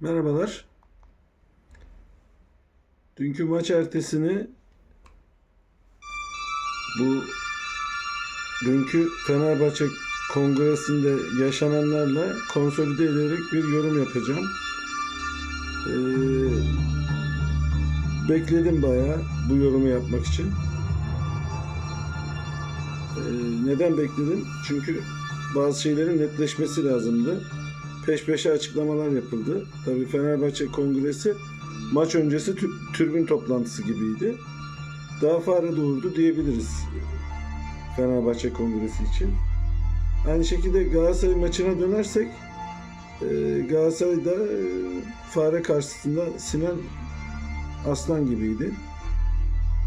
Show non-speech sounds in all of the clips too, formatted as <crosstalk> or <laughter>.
Merhabalar. Dünkü maç ertesini bu dünkü Fenerbahçe kongresinde yaşananlarla konsolide ederek bir yorum yapacağım. Ee, bekledim bayağı bu yorumu yapmak için. Ee, neden bekledim? Çünkü bazı şeylerin netleşmesi lazımdı peş peşe açıklamalar yapıldı. Tabii Fenerbahçe Kongresi maç öncesi tü- türbün toplantısı gibiydi. Daha fare doğurdu diyebiliriz Fenerbahçe Kongresi için. Aynı şekilde Galatasaray maçına dönersek e, Galatasaray'da e, fare karşısında Sinan Aslan gibiydi.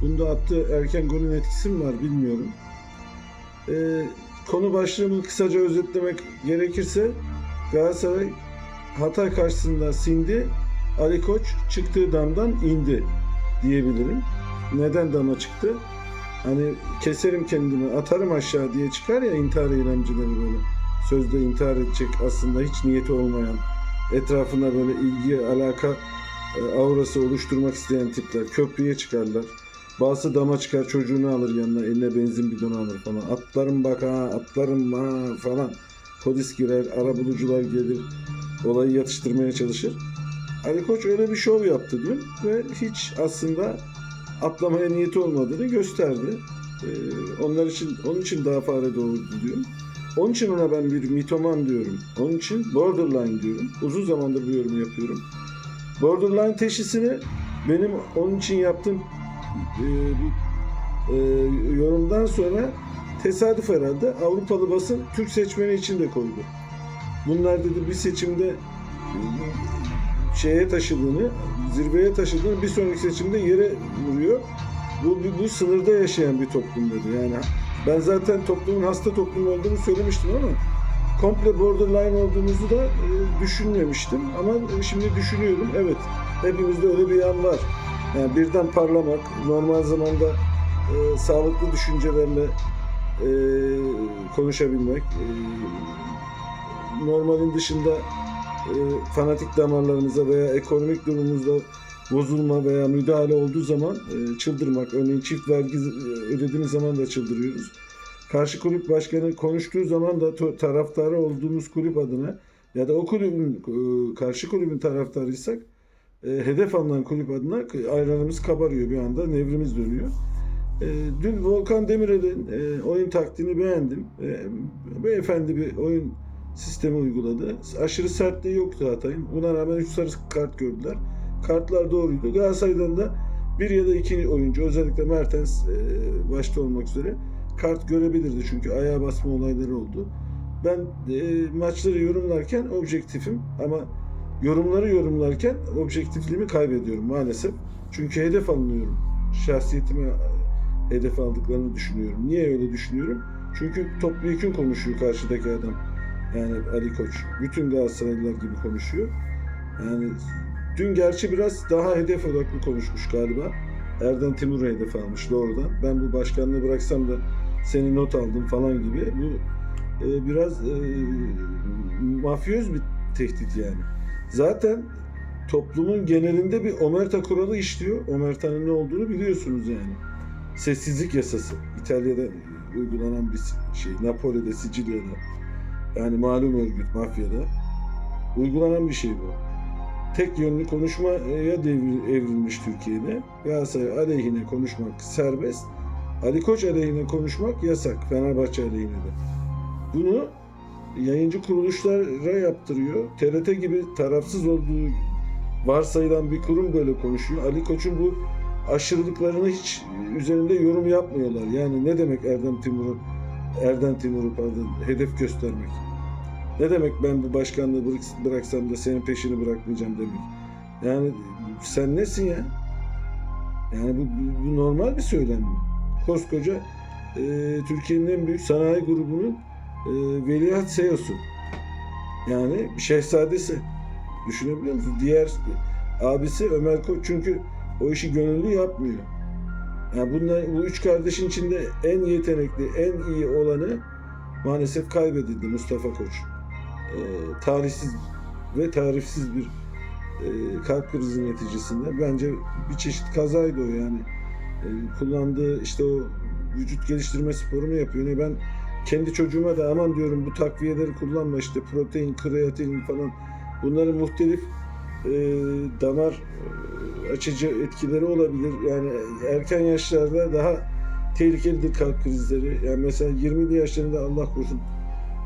Bunda attığı erken golün etkisi mi var bilmiyorum. E, konu başlığını kısaca özetlemek gerekirse Galatasaray Hatay karşısında sindi. Ali Koç çıktığı damdan indi diyebilirim. Neden dama çıktı? Hani keserim kendimi, atarım aşağı diye çıkar ya intihar eylemcileri böyle. Sözde intihar edecek aslında hiç niyeti olmayan, etrafında böyle ilgi, alaka e, aurası oluşturmak isteyen tipler köprüye çıkarlar. Bazısı dama çıkar çocuğunu alır yanına eline benzin bidonu alır falan. Atlarım bak ha atlarım ha falan. Polis girer, arabulucular gelir, olayı yatıştırmaya çalışır. Ali Koç öyle bir şov yaptı dün ve hiç aslında atlamaya niyeti olmadığını gösterdi. Ee, onlar için onun için daha fare doğurdu diyorum. Onun için ona ben bir mitoman diyorum. Onun için borderline diyorum. Uzun zamandır bu yorumu yapıyorum. Borderline teşhisini benim onun için yaptığım e, bir, e, yorumdan sonra tesadüf herhalde Avrupalı basın Türk seçmeni için de koydu. Bunlar dedi bir seçimde e, şeye taşıdığını, zirveye taşıdığını bir sonraki seçimde yere vuruyor. Bu, bu, bu sınırda yaşayan bir toplum dedi. Yani ben zaten toplumun hasta toplum olduğunu söylemiştim ama komple borderline olduğumuzu da e, düşünmemiştim. Ama e, şimdi düşünüyorum. Evet, hepimizde öyle bir yan var. Yani birden parlamak, normal zamanda e, sağlıklı düşüncelerle e, konuşabilmek, e, normalin dışında e, fanatik damarlarımıza veya ekonomik durumumuzda bozulma veya müdahale olduğu zaman e, çıldırmak. Örneğin çift vergi ödediğimiz zaman da çıldırıyoruz. Karşı kulüp başkanı konuştuğu zaman da taraftarı olduğumuz kulüp adına ya da o kulübün karşı kulübün taraftarıysak e, hedef alınan kulüp adına ayranımız kabarıyor bir anda nevrimiz dönüyor. E, dün Volkan Demirel'in e, oyun taktiğini beğendim. E, beyefendi bir oyun sistemi uyguladı. Aşırı sertliği yoktu Hatay'ın. Buna rağmen 3 sarı kart gördüler. Kartlar doğruydu. Galatasaray'dan da bir ya da iki oyuncu özellikle Mertens başta olmak üzere kart görebilirdi. Çünkü ayağa basma olayları oldu. Ben maçları yorumlarken objektifim ama yorumları yorumlarken objektifliğimi kaybediyorum maalesef. Çünkü hedef alınıyorum. Şahsiyetime hedef aldıklarını düşünüyorum. Niye öyle düşünüyorum? Çünkü topyekun konuşuyor karşıdaki adam. Yani Ali Koç. Bütün Galatasaraylılar gibi konuşuyor. Yani dün gerçi biraz daha hedef odaklı konuşmuş galiba. Erden Timur'u hedef almış doğrudan. Ben bu başkanlığı bıraksam da seni not aldım falan gibi. Bu e, biraz e, mafyöz bir tehdit yani. Zaten toplumun genelinde bir omerta kuralı işliyor. Omerta'nın ne olduğunu biliyorsunuz yani. Sessizlik yasası. İtalya'da uygulanan bir şey. Napoli'de, Sicilya'da. Yani malum örgüt mafyada. Uygulanan bir şey bu. Tek yönlü konuşmaya devir, evrilmiş Türkiye'de. Galatasaray aleyhine konuşmak serbest. Ali Koç aleyhine konuşmak yasak. Fenerbahçe aleyhine de. Bunu yayıncı kuruluşlara yaptırıyor. TRT gibi tarafsız olduğu varsayılan bir kurum böyle konuşuyor. Ali Koç'un bu aşırılıklarını hiç üzerinde yorum yapmıyorlar. Yani ne demek Erdem Timur'u Erden Timur'u pardon hedef göstermek? Ne demek ben bu başkanlığı bırak- bıraksam da senin peşini bırakmayacağım demek? Yani sen nesin ya? Yani bu, bu, bu normal bir söylem mi? Koskoca e, Türkiye'nin en büyük sanayi grubunun e, veliaht CEO'su. Yani şehzadesi. Düşünebiliyor musun? Diğer abisi Ömer Koç çünkü o işi gönüllü yapmıyor. Yani bunlar, bu üç kardeşin içinde en yetenekli, en iyi olanı maalesef kaybedildi Mustafa Koç. Ee, tarihsiz ve tarifsiz bir e, kalp krizi neticesinde. Bence bir çeşit kazaydı o yani. E, kullandığı işte o vücut geliştirme sporu mu yapıyor ne ben kendi çocuğuma da aman diyorum bu takviyeleri kullanma işte protein, kreatin falan bunların muhtelif e, damar e, açıcı etkileri olabilir. Yani erken yaşlarda daha tehlikelidir kalp krizleri. Yani mesela 20'li yaşlarında Allah korusun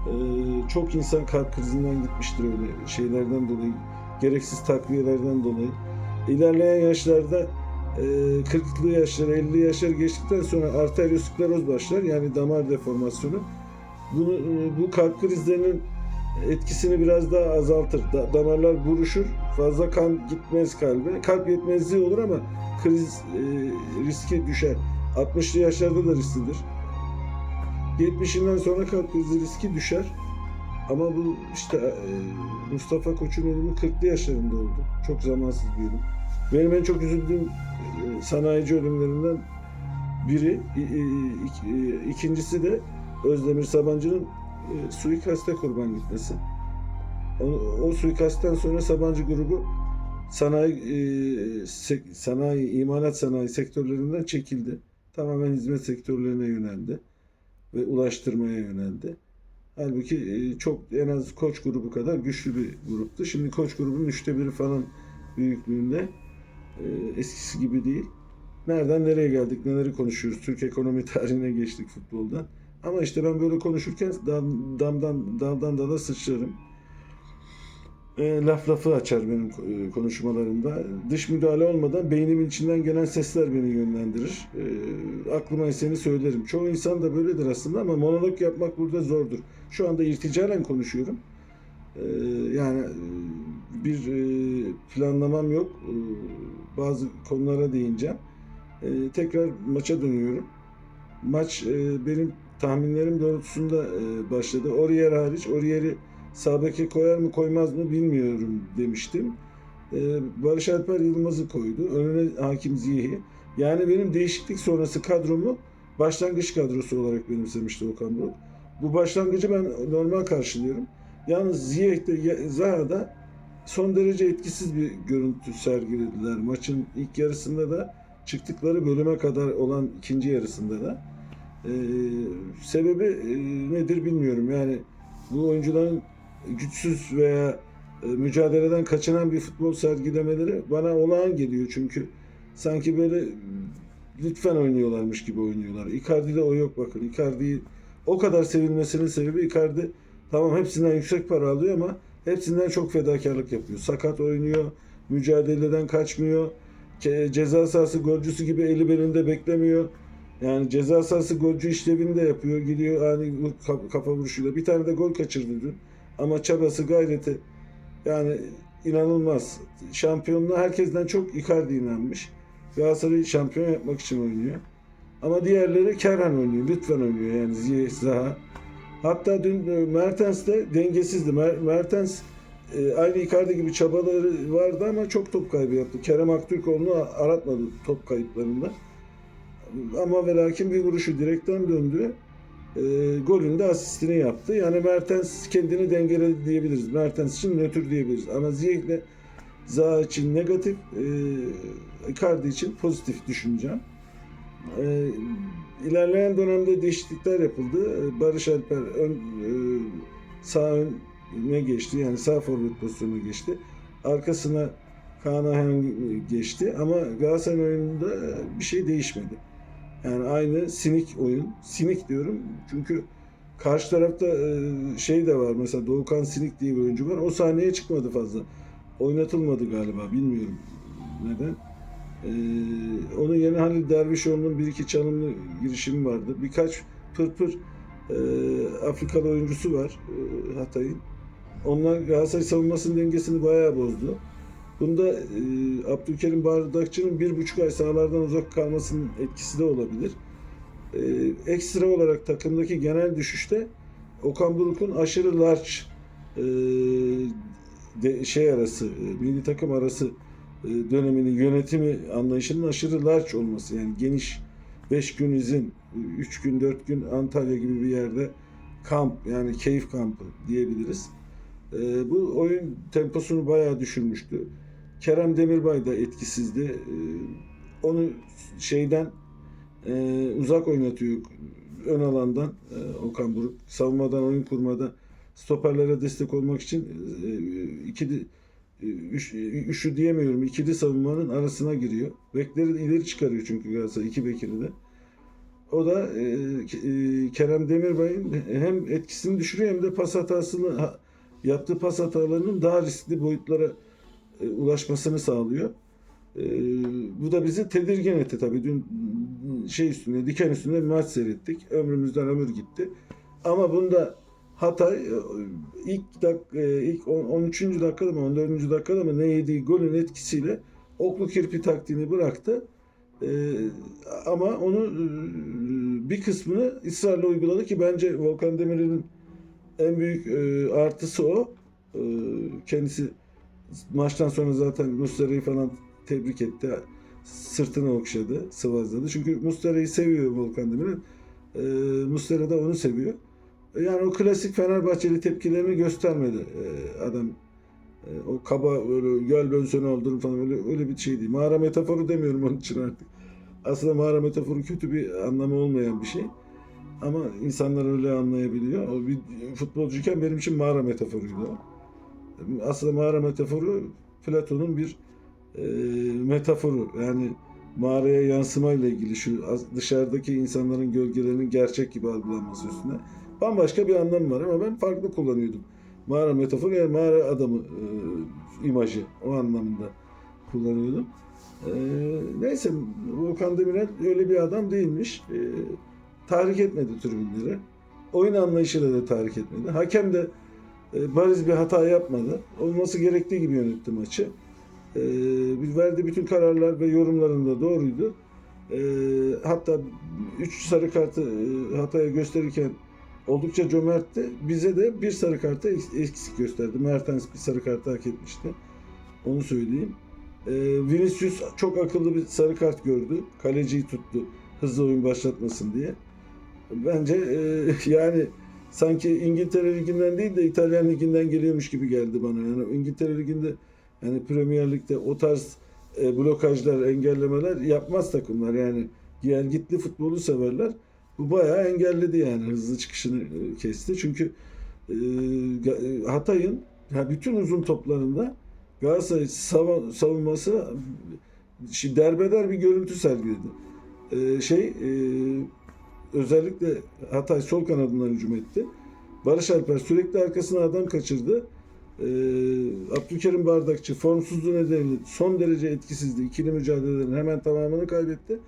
e, çok insan kalp krizinden gitmiştir öyle şeylerden dolayı. Gereksiz takviyelerden dolayı. İlerleyen yaşlarda e, 40'lı yaşlar, 50'li yaşlar geçtikten sonra arterioskleroz başlar. Yani damar deformasyonu. Bunu, e, bu kalp krizlerinin etkisini biraz daha azaltır. Da- damarlar buruşur, fazla kan gitmez kalbe. Kalp yetmezliği olur ama kriz e, riski düşer. 60'lı yaşlarda da risklidir. 70'inden sonra kalp krizi riski düşer. Ama bu işte e, Mustafa Koç'un ölümü 40'lı yaşlarında oldu. Çok zamansız bir ölüm. Benim en çok üzüldüğüm e, sanayici ölümlerinden biri. İk- e, ikincisi de Özdemir Sabancı'nın e, suikaste kurban gitmesi. O, o suikastten sonra Sabancı grubu sanayi e, sanayi imalat sanayi sektörlerinden çekildi. Tamamen hizmet sektörlerine yöneldi ve ulaştırmaya yöneldi. Halbuki e, çok en az Koç grubu kadar güçlü bir gruptu. Şimdi Koç grubunun üçte biri falan büyüklüğünde E, eskisi gibi değil. Nereden nereye geldik, neleri konuşuyoruz. Türk ekonomi tarihine geçtik futboldan. Ama işte ben böyle konuşurken dam- damdan daldan dala sıçrarım. E, laf lafı açar benim e, konuşmalarımda. Dış müdahale olmadan beynimin içinden gelen sesler beni yönlendirir. E, aklıma eseni söylerim. Çoğu insan da böyledir aslında ama monolog yapmak burada zordur. Şu anda irticalen konuşuyorum. E, yani e, bir e, planlamam yok. E, bazı konulara değineceğim. E, tekrar maça dönüyorum. Maç e, benim tahminlerim doğrultusunda e, başladı. Oriyer hariç, Oriyer'i sağ beke koyar mı koymaz mı bilmiyorum demiştim. E, Barış Alper Yılmaz'ı koydu. Önüne Hakim Ziyeh'i. Yani benim değişiklik sonrası kadromu başlangıç kadrosu olarak benimsemişti Okan Buruk. Bu başlangıcı ben normal karşılıyorum. Yalnız Ziyeh'te, Zaha'da son derece etkisiz bir görüntü sergilediler. Maçın ilk yarısında da çıktıkları bölüme kadar olan ikinci yarısında da. Ee, sebebi e, nedir bilmiyorum. Yani bu oyuncuların güçsüz veya e, mücadeleden kaçınan bir futbol sergilemeleri bana olağan geliyor. Çünkü sanki böyle lütfen oynuyorlarmış gibi oynuyorlar. Icardi'de o yok bakın. Icardi'yi o kadar sevilmesinin sebebi Icardi tamam hepsinden yüksek para alıyor ama hepsinden çok fedakarlık yapıyor. Sakat oynuyor, mücadeleden kaçmıyor. Ce- Ceza sahası golcüsü gibi eli belinde beklemiyor. Yani ceza sahası golcü işlevini de yapıyor. Gidiyor hani kafa, vuruşuyla. Bir tane de gol kaçırdı dün. Ama çabası, gayreti yani inanılmaz. Şampiyonluğa herkesten çok Icardi inanmış. Galatasaray'ı şampiyon yapmak için oynuyor. Ama diğerleri Kerhan oynuyor. Lütfen oynuyor yani Ziyech, Zaha. Hatta dün e, Mertens de dengesizdi. Mer- Mertens e, aynı Icardi gibi çabaları vardı ama çok top kaybı yaptı. Kerem Aktürkoğlu'nu aratmadı top kayıplarında. Ama ve lakin bir vuruşu direkten döndü. E, golün de asistini yaptı. Yani Mertens kendini dengeledi diyebiliriz. Mertens için nötr diyebiliriz. Ama Ziyech'le Zaha için negatif, e, Icardi için pozitif düşüneceğim. E, ilerleyen dönemde değişiklikler yapıldı. Barış Alper ön, e, sağ öne geçti. Yani sağ forvet pozisyonuna geçti. Arkasına Kaan geçti. Ama Galatasaray oyununda bir şey değişmedi. Yani aynı sinik oyun. Sinik diyorum çünkü karşı tarafta e, şey de var. Mesela Doğukan Sinik diye bir oyuncu var. O sahneye çıkmadı fazla. Oynatılmadı galiba. Bilmiyorum neden. Ee, onun yerine Halil Dervişoğlu'nun bir iki çalımlı girişimi vardı. Birkaç pırpır e, Afrikalı oyuncusu var e, Hatay'ın. Onlar Galatasaray savunmasının dengesini bayağı bozdu. Bunda e, Abdülkerim Bardakçı'nın bir buçuk ay sahalardan uzak kalmasının etkisi de olabilir. E, ekstra olarak takımdaki genel düşüşte Okan Buruk'un aşırı large e, de, şey arası, e, milli takım arası e, döneminin yönetimi anlayışının aşırı large olması yani geniş 5 gün izin, 3 gün 4 gün Antalya gibi bir yerde kamp yani keyif kampı diyebiliriz. E, bu oyun temposunu bayağı düşürmüştü. Kerem Demirbay da etkisizdi. E, onu şeyden e, uzak oynatıyor ön alandan e, Okan Buruk. Savunmadan oyun kurmada stoperlere destek olmak için e, ikili e, üç, üçlü diyemiyorum. ikili savunmanın arasına giriyor. Bekleri ileri çıkarıyor çünkü Galatasaray iki bekini de. O da e, e, Kerem Demirbay'ın hem etkisini düşürüyor hem de pas hatasını ha- yaptığı pas hatalarının daha riskli boyutlara e, ulaşmasını sağlıyor. E, bu da bizi tedirgin etti tabii. Dün şey üstünde, diken üstünde bir maç seyrettik. Ömrümüzden ömür gitti. Ama bunda Hatay e, ilk dak e, ilk on- 13. dakikada mı 14. dakikada mı ne yediği golün etkisiyle oklu kirpi taktiğini bıraktı. Ama onu bir kısmını ısrarla uyguladı ki bence Volkan Demirel'in en büyük artısı o. Kendisi maçtan sonra zaten Muslera'yı falan tebrik etti. Sırtını okşadı, sıvazladı. Çünkü Muslera'yı seviyor Volkan Demirel. E, da onu seviyor. Yani o klasik Fenerbahçeli tepkilerini göstermedi e, adam. E, o kaba böyle ben seni öldürürüm falan öyle, öyle bir şey değil. Mağara metaforu demiyorum onun için artık. Aslında mağara metaforu kötü bir anlamı olmayan bir şey. Ama insanlar öyle anlayabiliyor. O bir futbolcuyken benim için mağara metaforuydu. Aslında mağara metaforu Platon'un bir e, metaforu. Yani mağaraya yansımayla ilgili şu dışarıdaki insanların gölgelerinin gerçek gibi algılanması üstüne. Bambaşka bir anlam var ama ben farklı kullanıyordum. Mağara metaforu yani mağara adamı e, imajı o anlamda kullanıyordum. E, neyse Volkan Demirel öyle bir adam değilmiş. E, tahrik etmedi tribünleri. Oyun anlayışıyla da tahrik etmedi. Hakem de bariz bir hata yapmadı. Olması gerektiği gibi yönetti maçı. E, verdiği bütün kararlar ve yorumlarında doğruydu. E, hatta 3 sarı kartı e, hataya gösterirken oldukça cömertti. Bize de bir sarı kartı eks- eksik gösterdi. Mertens bir sarı kartı hak etmişti. Onu söyleyeyim. E, Vinicius çok akıllı bir sarı kart gördü. Kaleciyi tuttu hızlı oyun başlatmasın diye. Bence e, <laughs> yani sanki İngiltere Ligi'nden değil de İtalyan Ligi'nden geliyormuş gibi geldi bana. Yani İngiltere Ligi'nde yani Premier Lig'de o tarz e, blokajlar, engellemeler yapmaz takımlar. Yani gel gitli futbolu severler. Bu bayağı engelledi yani hızlı çıkışını e, kesti. Çünkü e, e, Hatay'ın ha, bütün uzun toplarında Galatasaray savunması şi- derbeder bir görüntü sergiledi. E, şey e, özellikle Hatay sol kanadından hücum etti. Barış Alper sürekli arkasına adam kaçırdı. Ee, Abdülkerim Bardakçı formsuzluğu nedeniyle son derece etkisizdi. İkili mücadelelerin hemen tamamını kaybetti.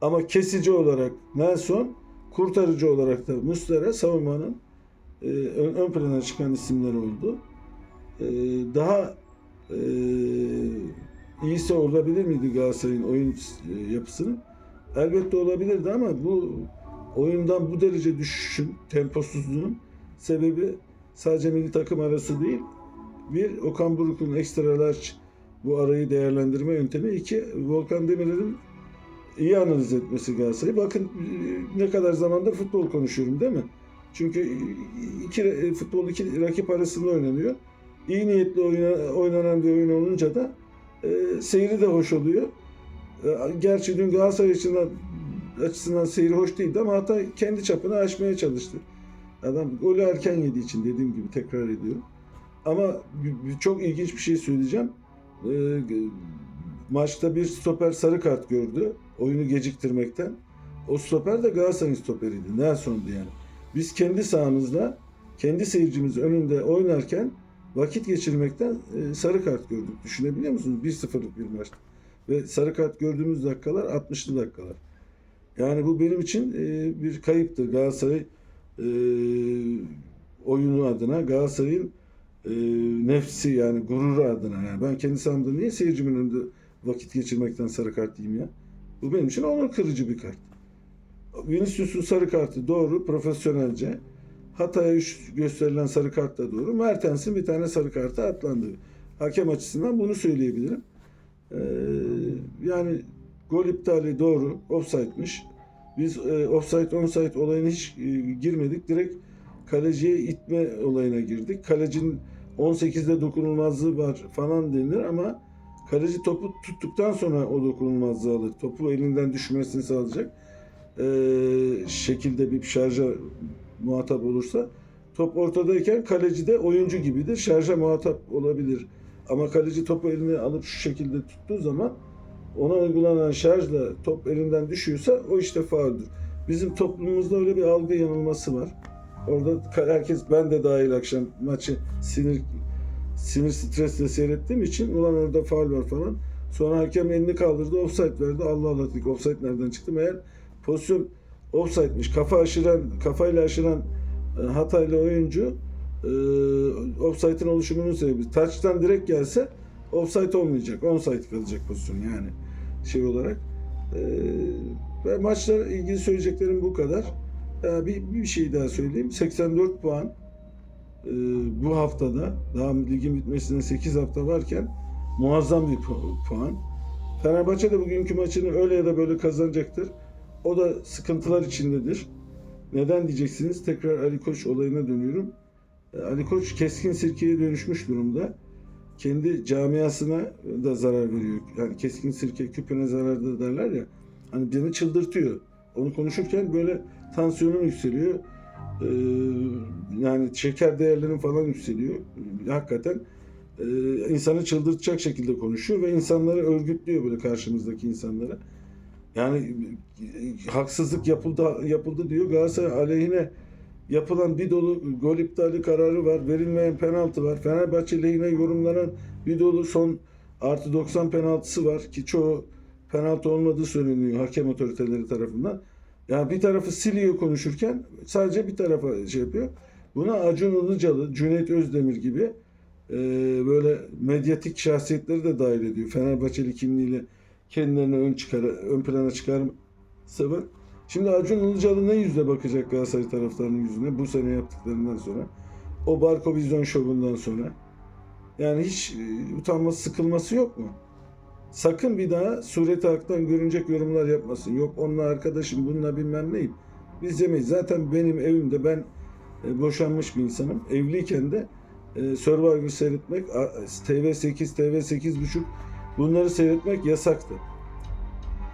Ama kesici olarak Nelson, kurtarıcı olarak da Muslera savunmanın e, ön, ön plana çıkan isimler oldu. E, daha e, iyisi olabilir miydi Galatasaray'ın oyun e, yapısının? Elbette olabilirdi ama bu oyundan bu derece düşüşün, temposuzluğun sebebi sadece milli takım arası değil. Bir, Okan Buruk'un ekstra large bu arayı değerlendirme yöntemi. iki Volkan Demirel'in iyi analiz etmesi Galatasaray'ı. Bakın ne kadar zamandır futbol konuşuyorum değil mi? Çünkü iki futbol iki rakip arasında oynanıyor. İyi niyetli oyna- oynanan bir oyun olunca da e, seyri de hoş oluyor. E, gerçi dün Galatasaray açısından, açısından seyri hoş değildi ama Hatay kendi çapını aşmaya çalıştı. Adam golü erken yediği için dediğim gibi tekrar ediyorum. Ama çok ilginç bir şey söyleyeceğim. E, g- maçta bir stoper sarı kart gördü. Oyunu geciktirmekten. O stoper de Galatasaray'ın stoperiydi. Nelson'du yani. Biz kendi sahamızda, kendi seyircimiz önünde oynarken vakit geçirmekten e, sarı kart gördük. Düşünebiliyor musunuz? 1-0'lık bir maçtı. Ve sarı kart gördüğümüz dakikalar 60'lı dakikalar. Yani bu benim için e, bir kayıptır. Galatasaray e, oyunu adına, Galatasaray'ın e, nefsi yani gururu adına. Yani ben kendi sahamda niye seyircimin önünde vakit geçirmekten sarı kart yiyeyim ya? Bu benim için onur kırıcı bir kart. Vinicius'un sarı kartı doğru, profesyonelce. Hatay'a gösterilen sarı kart da doğru. Mertens'in bir tane sarı kartı atlandı. Hakem açısından bunu söyleyebilirim. Ee, yani gol iptali doğru. Offside'miş. Biz e, offside onside olayına hiç e, girmedik. Direkt kaleciye itme olayına girdik. Kalecinin 18'de dokunulmazlığı var falan denilir ama Kaleci topu tuttuktan sonra o dokunulmazlığı alır. Topu elinden düşmesini sağlayacak e, şekilde bir şarja muhatap olursa top ortadayken kaleci de oyuncu gibidir. Şarja muhatap olabilir. Ama kaleci topu eline alıp şu şekilde tuttuğu zaman ona uygulanan şarjla top elinden düşüyorsa o işte fauldür. Bizim toplumumuzda öyle bir algı yanılması var. Orada herkes ben de dahil akşam maçı sinir sinir stresle seyrettiğim için ulan orada faul var falan. Sonra hakem elini kaldırdı offside verdi. Allah Allah dedik offside nereden çıktı? Meğer pozisyon offside'miş. Kafa aşıran, kafayla aşıran e, Hataylı oyuncu e, offside'ın oluşumunun sebebi. Touch'tan direkt gelse offside olmayacak. Onside kalacak pozisyon yani şey olarak. E, ve maçla ilgili söyleyeceklerim bu kadar. E, bir, bir şey daha söyleyeyim. 84 puan e, bu haftada daha ligin bitmesine 8 hafta varken muazzam bir pu- puan. Fenerbahçe de bugünkü maçını öyle ya da böyle kazanacaktır. O da sıkıntılar içindedir. Neden diyeceksiniz? Tekrar Ali Koç olayına dönüyorum. E, Ali Koç keskin sirkeye dönüşmüş durumda. Kendi camiasına da zarar veriyor. Yani keskin sirke küpüne zarardır derler ya. Hani beni çıldırtıyor. Onu konuşurken böyle tansiyonum yükseliyor. Ee, yani şeker değerlerim falan yükseliyor. Hakikaten e, insanı çıldırtacak şekilde konuşuyor ve insanları örgütlüyor böyle karşımızdaki insanlara. Yani e, haksızlık yapıldı yapıldı diyor. Galatasaray aleyhine yapılan bir dolu gol iptali kararı var. Verilmeyen penaltı var. Fenerbahçe lehine yorumlanan bir dolu son artı 90 penaltısı var ki çoğu penaltı olmadığı söyleniyor hakem otoriteleri tarafından. Yani bir tarafı siliyor konuşurken sadece bir tarafa şey yapıyor. Buna Acun Ilıcalı, Cüneyt Özdemir gibi e, böyle medyatik şahsiyetleri de dahil ediyor. Fenerbahçeli kimliğiyle kendilerini ön çıkar, ön plana çıkarma sebep. Şimdi Acun Ilıcalı ne yüzle bakacak Galatasaray taraftarının yüzüne bu sene yaptıklarından sonra? O Barko Vizyon şovundan sonra. Yani hiç e, utanması, sıkılması yok mu? Sakın bir daha sureti haktan görünecek yorumlar yapmasın. Yok onunla arkadaşım, bununla bilmem neyim. Biz demeyiz. Zaten benim evimde ben e, boşanmış bir insanım. Evliyken de e, Survivor seyretmek, a- TV8, TV8.5 bunları seyretmek yasaktı.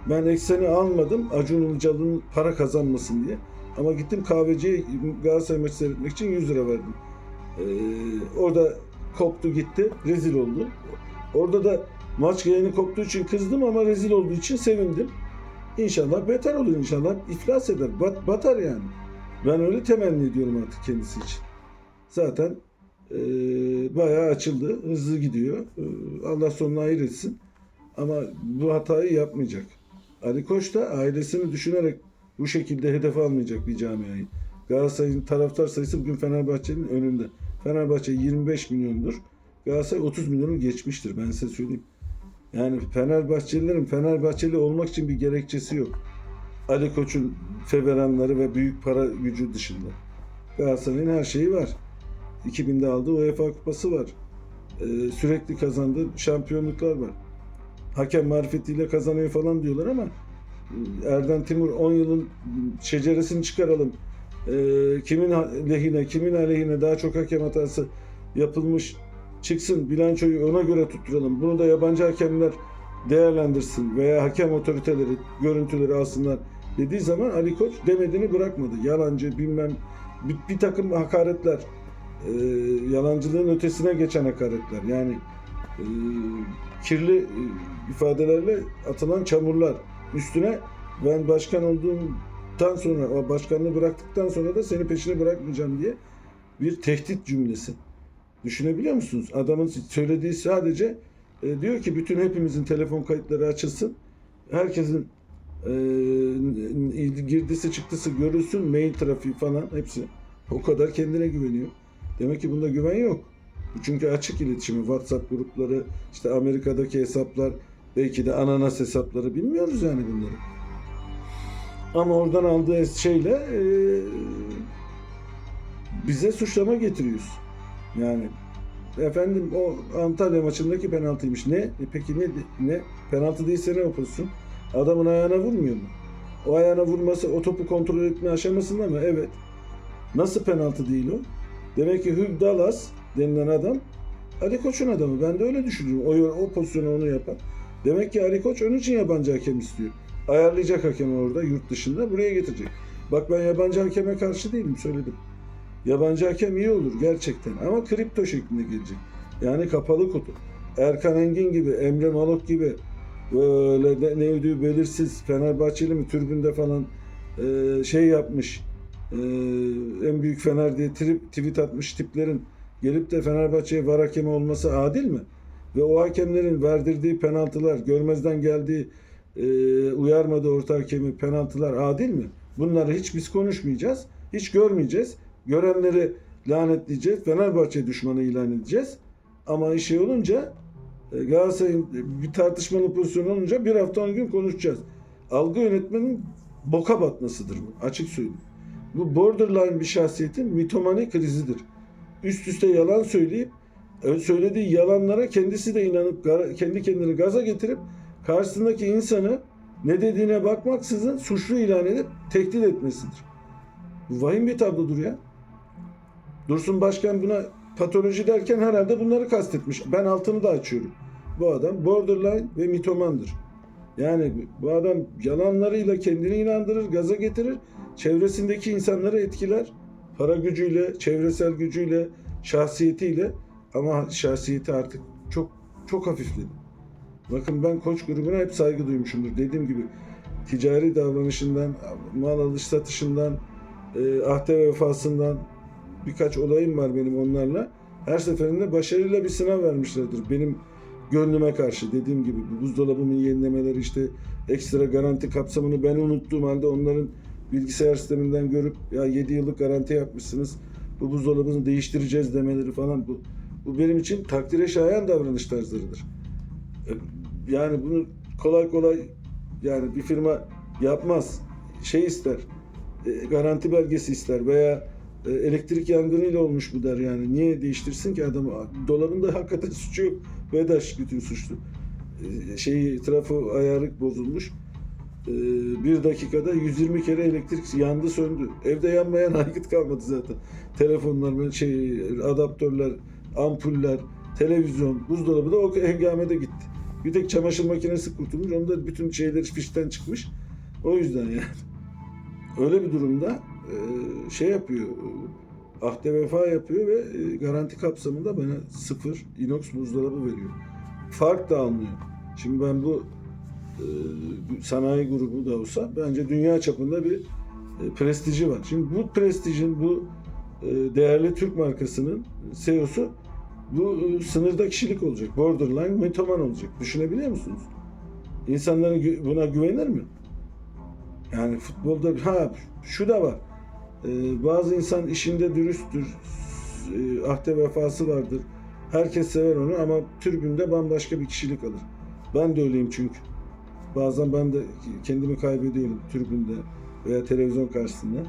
Ben ekseni almadım Acun Ilıcalı'nın para kazanmasın diye. Ama gittim kahveciye Galatasaray maçı seyretmek için 100 lira verdim. Ee, orada koptu gitti. Rezil oldu. Orada da maç yayını koptuğu için kızdım ama rezil olduğu için sevindim. İnşallah beter olur inşallah. iflas eder. Bat, batar yani. Ben öyle temenni ediyorum artık kendisi için. Zaten e, bayağı açıldı. Hızlı gidiyor. E, Allah sonuna hayır etsin. Ama bu hatayı yapmayacak. Ali Koç da ailesini düşünerek bu şekilde hedef almayacak bir camiayı. Galatasaray'ın taraftar sayısı bugün Fenerbahçe'nin önünde. Fenerbahçe 25 milyondur. Galatasaray 30 milyonu geçmiştir ben size söyleyeyim. Yani Fenerbahçelilerin Fenerbahçeli olmak için bir gerekçesi yok. Ali Koç'un feveranları ve büyük para gücü dışında. Galatasaray'ın her şeyi var. 2000'de aldığı UEFA kupası var. Ee, sürekli kazandığı şampiyonluklar var. Hakem marifetiyle kazanıyor falan diyorlar ama e, Erden Timur 10 yılın şeceresini çıkaralım. Ee, kimin lehine, kimin aleyhine daha çok hakem hatası yapılmış çıksın bilançoyu ona göre tutturalım. Bunu da yabancı hakemler değerlendirsin veya hakem otoriteleri görüntüleri alsınlar dediği zaman Ali Koç demediğini bırakmadı. Yalancı bilmem bir, bir takım hakaretler e, yalancılığın ötesine geçen hakaretler yani e, kirli e, ifadelerle atılan çamurlar üstüne ben başkan olduğumdan sonra başkanlığı bıraktıktan sonra da seni peşine bırakmayacağım diye bir tehdit cümlesi. Düşünebiliyor musunuz? Adamın söylediği sadece e, diyor ki bütün hepimizin telefon kayıtları açılsın. Herkesin e, girdisi çıktısı görülsün. Mail trafiği falan hepsi. O kadar kendine güveniyor. Demek ki bunda güven yok. Çünkü açık iletişimi, WhatsApp grupları, işte Amerika'daki hesaplar, belki de ananas hesapları bilmiyoruz yani bunları. Ama oradan aldığı şeyle e, bize suçlama getiriyoruz. Yani efendim o Antalya maçındaki penaltıymış. Ne? E peki ne? Ne? Penaltı değilse ne pozisyon? Adamın ayağına vurmuyor mu? O ayağına vurması o topu kontrol etme aşamasında mı? Evet. Nasıl penaltı değil o? Demek ki Hugh Dallas denilen adam Ali Koç'un adamı. Ben de öyle düşünüyorum. O, o pozisyonu onu yapan. Demek ki Ali Koç onun için yabancı hakem istiyor. Ayarlayacak hakemi orada yurt dışında buraya getirecek. Bak ben yabancı hakeme karşı değilim söyledim. Yabancı hakem iyi olur gerçekten ama kripto şeklinde gelecek. Yani kapalı kutu. Erkan Engin gibi, Emre Malok gibi böyle ne, ne ödüğü belirsiz Fenerbahçeli mi türbünde falan e, şey yapmış e, en büyük Fener diye trip, tweet atmış tiplerin gelip de Fenerbahçe'ye var hakemi olması adil mi? Ve o hakemlerin verdirdiği penaltılar, görmezden geldiği e, uyarmadığı orta hakemi penaltılar adil mi? Bunları hiç biz konuşmayacağız. Hiç görmeyeceğiz. Görenleri lanetleyeceğiz. Fenerbahçe düşmanı ilan edeceğiz. Ama işi olunca e, Galatasaray'ın bir tartışmalı pozisyon olunca bir hafta on gün konuşacağız. Algı yönetmenin boka batmasıdır bu. Açık söyleyeyim. Bu borderline bir şahsiyetin mitomani krizidir. Üst üste yalan söyleyip e, söylediği yalanlara kendisi de inanıp kendi kendini gaza getirip karşısındaki insanı ne dediğine bakmaksızın suçlu ilan edip tehdit etmesidir. Vahim bir tablodur ya. Dursun Başkan buna patoloji derken herhalde bunları kastetmiş. Ben altını da açıyorum. Bu adam borderline ve mitomandır. Yani bu adam yalanlarıyla kendini inandırır, gaza getirir, çevresindeki insanları etkiler. Para gücüyle, çevresel gücüyle, şahsiyetiyle ama şahsiyeti artık çok çok hafifledi. Bakın ben koç grubuna hep saygı duymuşumdur. Dediğim gibi ticari davranışından, mal alış satışından, e, ahde vefasından birkaç olayım var benim onlarla. Her seferinde başarıyla bir sınav vermişlerdir. Benim gönlüme karşı dediğim gibi bu buzdolabımın yenilemeleri işte ekstra garanti kapsamını ben unuttuğum halde onların bilgisayar sisteminden görüp ya 7 yıllık garanti yapmışsınız bu buzdolabını değiştireceğiz demeleri falan bu bu benim için takdire şayan davranış tarzlarıdır. E, Yani bunu kolay kolay yani bir firma yapmaz. Şey ister. e, Garanti belgesi ister veya e, elektrik yangınıyla olmuş bu der yani. Niye değiştirsin ki adamı? Dolabında hakikaten <laughs> suçu yok. Vedaş bütün suçlu. Şeyi trafo ayarı bozulmuş. E, Bir dakikada 120 kere elektrik yandı söndü. Evde yanmayan <laughs> aygıt kalmadı zaten. Telefonlar, şey, adaptörler, ampuller, televizyon, buzdolabı da o hengamede gitti. Bir tek çamaşır makinesi kurtulmuş. Onda bütün şeyler fişten çıkmış. O yüzden yani. Öyle bir durumda e, şey yapıyor. Ahde vefa yapıyor ve e, garanti kapsamında bana sıfır inox buzdolabı veriyor. Fark da almıyor. Şimdi ben bu sanayi grubu da olsa bence dünya çapında bir e, prestiji var. Şimdi bu prestijin bu e, değerli Türk markasının CEO'su bu e, sınırda kişilik olacak. Borderline mitoman olacak. Düşünebiliyor musunuz? İnsanların buna güvenir mi? Yani futbolda ha şu da var. Ee, bazı insan işinde dürüsttür. E, ahde vefası vardır. Herkes sever onu ama tribünde bambaşka bir kişilik alır. Ben de öyleyim çünkü. Bazen ben de kendimi kaybediyorum tribünde veya televizyon karşısında.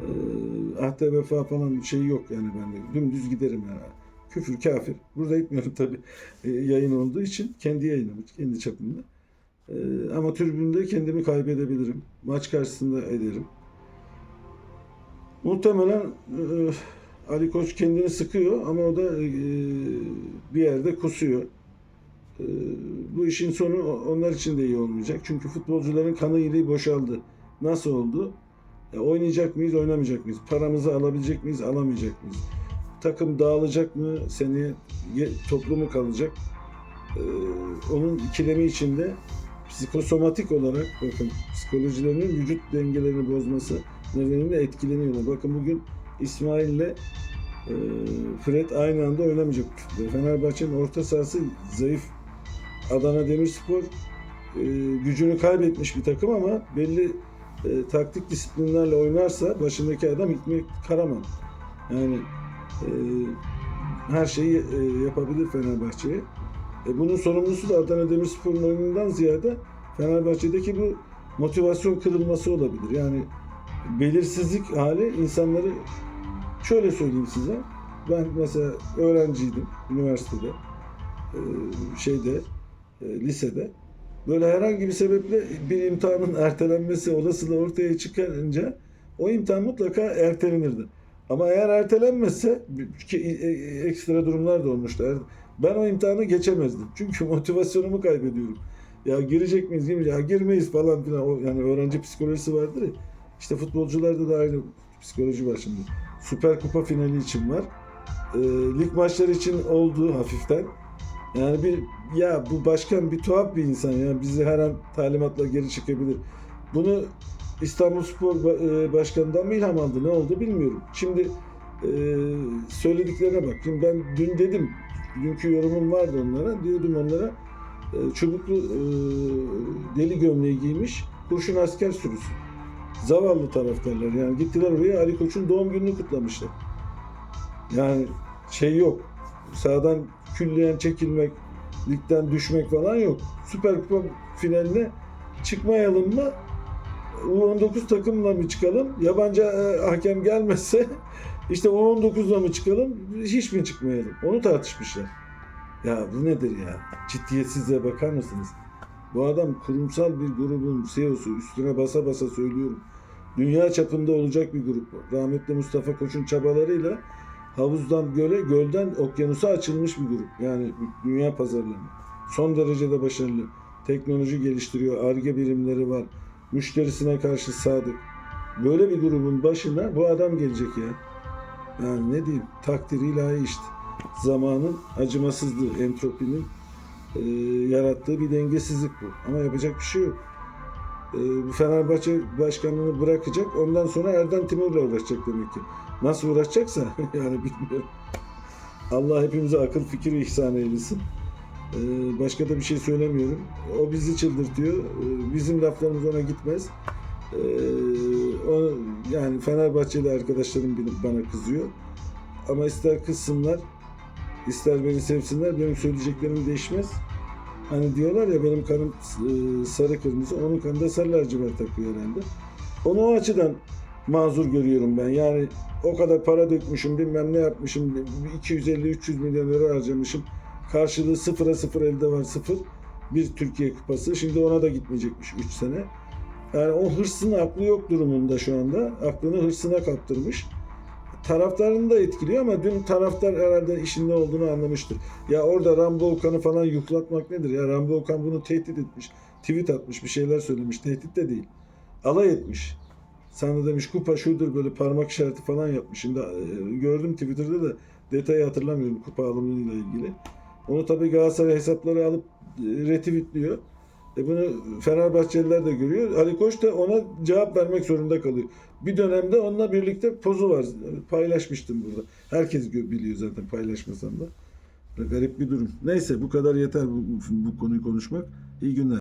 Ee, ahde vefa falan bir şey yok yani bende. Dümdüz giderim yani. Küfür, kafir. Burada etmiyorum <laughs> tabii. Ee, yayın olduğu için kendi yayınım, kendi çapımda. Ee, ama tribünde kendimi kaybedebilirim. Maç karşısında ederim. Muhtemelen e, Ali Koç kendini sıkıyor ama o da e, bir yerde kusuyor. E, bu işin sonu onlar için de iyi olmayacak. Çünkü futbolcuların kanı iyiliği boşaldı. Nasıl oldu? E, oynayacak mıyız, oynamayacak mıyız? Paramızı alabilecek miyiz, alamayacak mıyız? Takım dağılacak mı, seneye ye- toplumu kalacak? E, onun ikilemi içinde psikosomatik olarak bakın psikolojilerinin vücut dengelerini bozması nedeniyle etkileniyorlar. Bakın bugün İsmail ile e, Fred aynı anda oynamayacak. Fenerbahçe'nin orta sahası zayıf. Adana Demirspor e, gücünü kaybetmiş bir takım ama belli e, taktik disiplinlerle oynarsa başındaki adam Hikmet Karaman. Yani e, her şeyi e, yapabilir Fenerbahçe'ye. E, bunun sorumlusu da Adana Demirspor'un oyunundan ziyade Fenerbahçe'deki bu motivasyon kırılması olabilir. Yani belirsizlik hali insanları şöyle söyleyeyim size. Ben mesela öğrenciydim üniversitede, e, şeyde, lisede. Böyle herhangi bir sebeple bir imtihanın ertelenmesi olasılığı ortaya çıkarınca o imtihan mutlaka ertelenirdi. Ama eğer ertelenmezse ki e- e- ekstra durumlar da olmuştu. Ben o imtihanı geçemezdim. Çünkü motivasyonumu kaybediyorum. Ya girecek miyiz, girmeyeceğiz, ya girmeyiz falan filan. Yani öğrenci psikolojisi vardır ya. İşte futbolcularda da aynı psikoloji var şimdi. Süper Kupa finali için var. Ee, lig maçları için oldu hafiften. Yani bir ya bu başkan bir tuhaf bir insan ya bizi her an talimatla geri çekebilir. Bunu İstanbulspor Ba- e, Başkanı'ndan mı ilham aldı ne oldu bilmiyorum. Şimdi e, söylediklerine bak. Şimdi ben dün dedim dünkü yorumum vardı onlara. Diyordum onlara e, çubuklu e, deli gömleği giymiş kurşun asker sürüsü. Zavallı taraftarlar yani gittiler oraya Ali Koç'un doğum gününü kutlamışlar. Yani şey yok. Sağdan külliyen çekilmek, ligden düşmek falan yok. Süper Kupa finaline çıkmayalım mı? U19 takımla mı çıkalım? Yabancı e, hakem gelmezse <laughs> işte U19'la mı çıkalım? Hiç mi çıkmayalım? Onu tartışmışlar. Ya bu nedir ya? Ciddiyetsizliğe bakar mısınız? Bu adam kurumsal bir grubun CEO'su. Üstüne basa basa söylüyorum. Dünya çapında olacak bir grup. Rahmetli Mustafa Koç'un çabalarıyla havuzdan göle, gölden okyanusa açılmış bir grup. Yani dünya pazarlarına. Son derecede başarılı. Teknoloji geliştiriyor. Arge birimleri var. Müşterisine karşı sadık. Böyle bir grubun başına bu adam gelecek ya. Yani ne diyeyim? Takdir ilahi işte. Zamanın acımasızlığı, entropinin e, yarattığı bir dengesizlik bu. Ama yapacak bir şey yok. E, bu Fenerbahçe başkanlığını bırakacak. Ondan sonra Erden Timur'la uğraşacak demek ki. Nasıl uğraşacaksa <laughs> yani bilmiyorum. Allah hepimize akıl fikir ihsan eylesin. Ee, başka da bir şey söylemiyorum. O bizi çıldırtıyor. Ee, bizim laflarımız ona gitmez. Ee, o, yani Fenerbahçeli arkadaşlarım bana kızıyor. Ama ister kızsınlar, ister beni sevsinler, benim söyleyeceklerim değişmez. Hani diyorlar ya benim kanım e, sarı kırmızı, onun kanı da sarı lacivert takıyor herhalde. Onu o açıdan mazur görüyorum ben. Yani o kadar para dökmüşüm, bilmem ne yapmışım, 250-300 milyon euro harcamışım. Karşılığı sıfıra sıfır elde var sıfır. Bir Türkiye kupası. Şimdi ona da gitmeyecekmiş 3 sene. Yani o hırsın aklı yok durumunda şu anda. Aklını hırsına kaptırmış. Taraftarını da etkiliyor ama dün taraftar herhalde işin ne olduğunu anlamıştır. Ya orada Rambo Okan'ı falan yuklatmak nedir? Ya Rambo Okan bunu tehdit etmiş. Tweet atmış, bir şeyler söylemiş. Tehdit de değil. Alay etmiş. Sana demiş kupa şudur böyle parmak işareti falan yapmış. Şimdi e, gördüm Twitter'da da detayı hatırlamıyorum kupa alımıyla ilgili. Onu tabii Galatasaray hesapları alıp e, retweetliyor. E bunu Fenerbahçeliler de görüyor. Ali Koç da ona cevap vermek zorunda kalıyor. Bir dönemde onunla birlikte pozu var. Paylaşmıştım burada. Herkes biliyor zaten paylaşmasam da. Garip bir durum. Neyse bu kadar yeter bu, bu konuyu konuşmak. İyi günler.